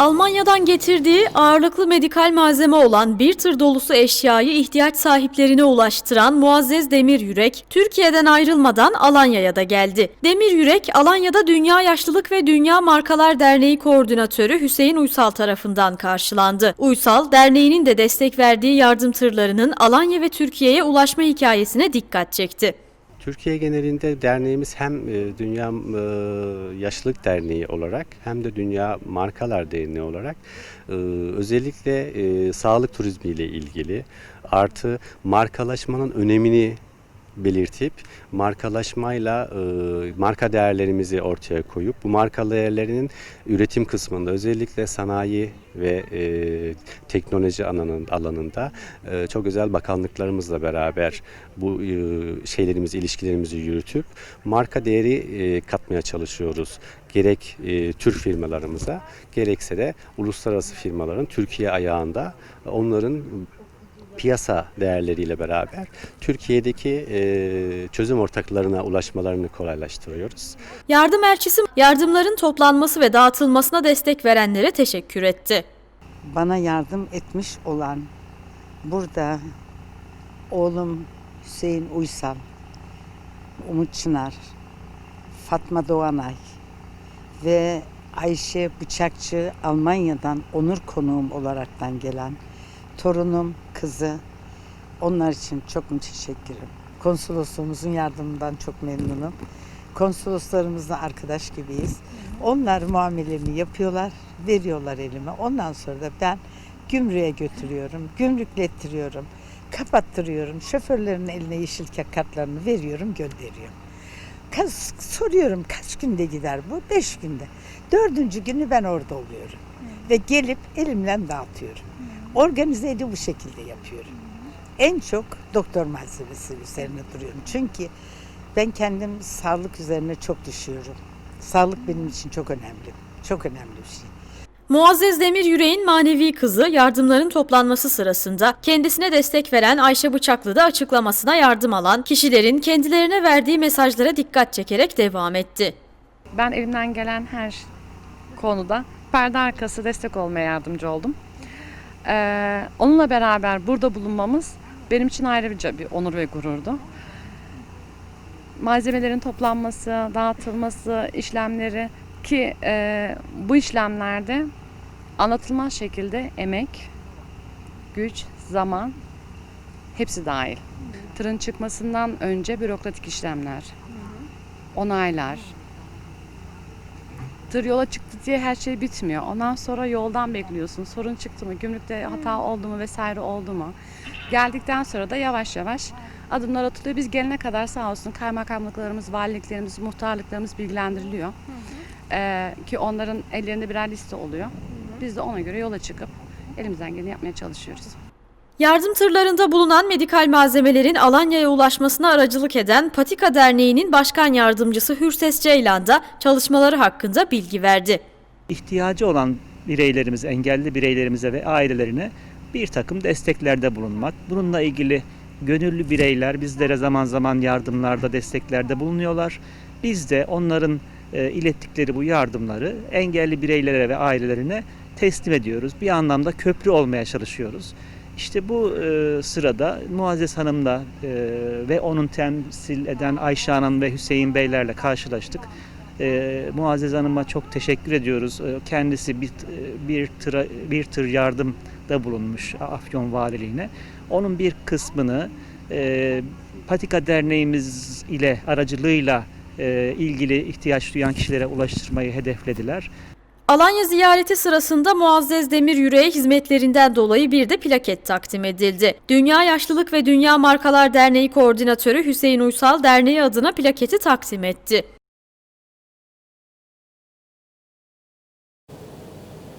Almanya'dan getirdiği ağırlıklı medikal malzeme olan bir tır dolusu eşyayı ihtiyaç sahiplerine ulaştıran Muazzez Demir Yürek, Türkiye'den ayrılmadan Alanya'ya da geldi. Demir Yürek, Alanya'da Dünya Yaşlılık ve Dünya Markalar Derneği Koordinatörü Hüseyin Uysal tarafından karşılandı. Uysal, derneğinin de destek verdiği yardım tırlarının Alanya ve Türkiye'ye ulaşma hikayesine dikkat çekti. Türkiye genelinde derneğimiz hem e, Dünya e, Yaşlılık Derneği olarak hem de Dünya Markalar Derneği olarak e, özellikle sağlık turizmi ile ilgili artı markalaşmanın önemini belirtip markalaşmayla e, marka değerlerimizi ortaya koyup bu marka değerlerinin üretim kısmında özellikle sanayi ve e, teknoloji alanın, alanında e, çok özel bakanlıklarımızla beraber bu e, şeylerimizi, ilişkilerimizi yürütüp marka değeri e, katmaya çalışıyoruz. Gerek e, tür firmalarımıza gerekse de uluslararası firmaların Türkiye ayağında onların piyasa değerleriyle beraber Türkiye'deki e, çözüm ortaklarına ulaşmalarını kolaylaştırıyoruz. Yardım elçisi yardımların toplanması ve dağıtılmasına destek verenlere teşekkür etti. bana yardım etmiş olan burada oğlum Hüseyin Uysal, Umut Çınar, Fatma Doğanay ve Ayşe Bıçakçı Almanya'dan onur konuğum olaraktan gelen torunum, kızı onlar için çok müteşekkirim. Konsolosluğumuzun yardımından çok memnunum. Konsoloslarımızla arkadaş gibiyiz. Onlar muamelelerini yapıyorlar, veriyorlar elime. Ondan sonra da ben gümrüğe götürüyorum, gümrüklettiriyorum, kapattırıyorum. Şoförlerin eline yeşil kartlarını veriyorum, gönderiyorum. Kaç, soruyorum kaç günde gider bu? Beş günde. Dördüncü günü ben orada oluyorum. Ve gelip elimle dağıtıyorum. Organizeyi bu şekilde yapıyorum. En çok doktor malzemesi üzerine duruyorum. Çünkü ben kendim sağlık üzerine çok düşüyorum. Sağlık benim için çok önemli. Çok önemli bir şey. Muazzez Demir Yüreğin manevi kızı yardımların toplanması sırasında kendisine destek veren Ayşe Bıçaklı da açıklamasına yardım alan kişilerin kendilerine verdiği mesajlara dikkat çekerek devam etti. Ben elimden gelen her konuda perde arkası destek olmaya yardımcı oldum. Ee, onunla beraber burada bulunmamız benim için ayrıca bir onur ve gururdu. Malzemelerin toplanması, dağıtılması, işlemleri ki e, bu işlemlerde anlatılmaz şekilde emek, güç, zaman hepsi dahil. Tırın çıkmasından önce bürokratik işlemler, onaylar, tır yola çıktı diye her şey bitmiyor. Ondan sonra yoldan bekliyorsun. Sorun çıktı mı? Gümrükte hata oldu mu vesaire oldu mu? Geldikten sonra da yavaş yavaş adımlar atılıyor. Biz gelene kadar sağ olsun kaymakamlıklarımız, valiliklerimiz, muhtarlıklarımız bilgilendiriliyor. Ee, ki onların ellerinde birer liste oluyor. Biz de ona göre yola çıkıp elimizden geleni yapmaya çalışıyoruz. Yardım tırlarında bulunan medikal malzemelerin Alanya'ya ulaşmasına aracılık eden Patika Derneği'nin başkan yardımcısı Hürses Ceylan da çalışmaları hakkında bilgi verdi. ihtiyacı olan bireylerimiz, engelli bireylerimize ve ailelerine bir takım desteklerde bulunmak. Bununla ilgili gönüllü bireyler bizlere zaman zaman yardımlarda, desteklerde bulunuyorlar. Biz de onların e, ilettikleri bu yardımları engelli bireylere ve ailelerine teslim ediyoruz. Bir anlamda köprü olmaya çalışıyoruz. İşte bu e, sırada Muazzez Hanım'la e, ve onun temsil eden Ayşe Hanım ve Hüseyin Beylerle karşılaştık. E, Muazzez Hanım'a çok teşekkür ediyoruz. E, kendisi bir, bir, tıra, bir tır yardımda bulunmuş Afyon Valiliğine. Onun bir kısmını e, Patika Derneğimiz ile aracılığıyla e, ilgili ihtiyaç duyan kişilere ulaştırmayı hedeflediler. Alanya ziyareti sırasında Muazzez Demir Yüreğe hizmetlerinden dolayı bir de plaket takdim edildi. Dünya Yaşlılık ve Dünya Markalar Derneği Koordinatörü Hüseyin Uysal derneği adına plaketi takdim etti.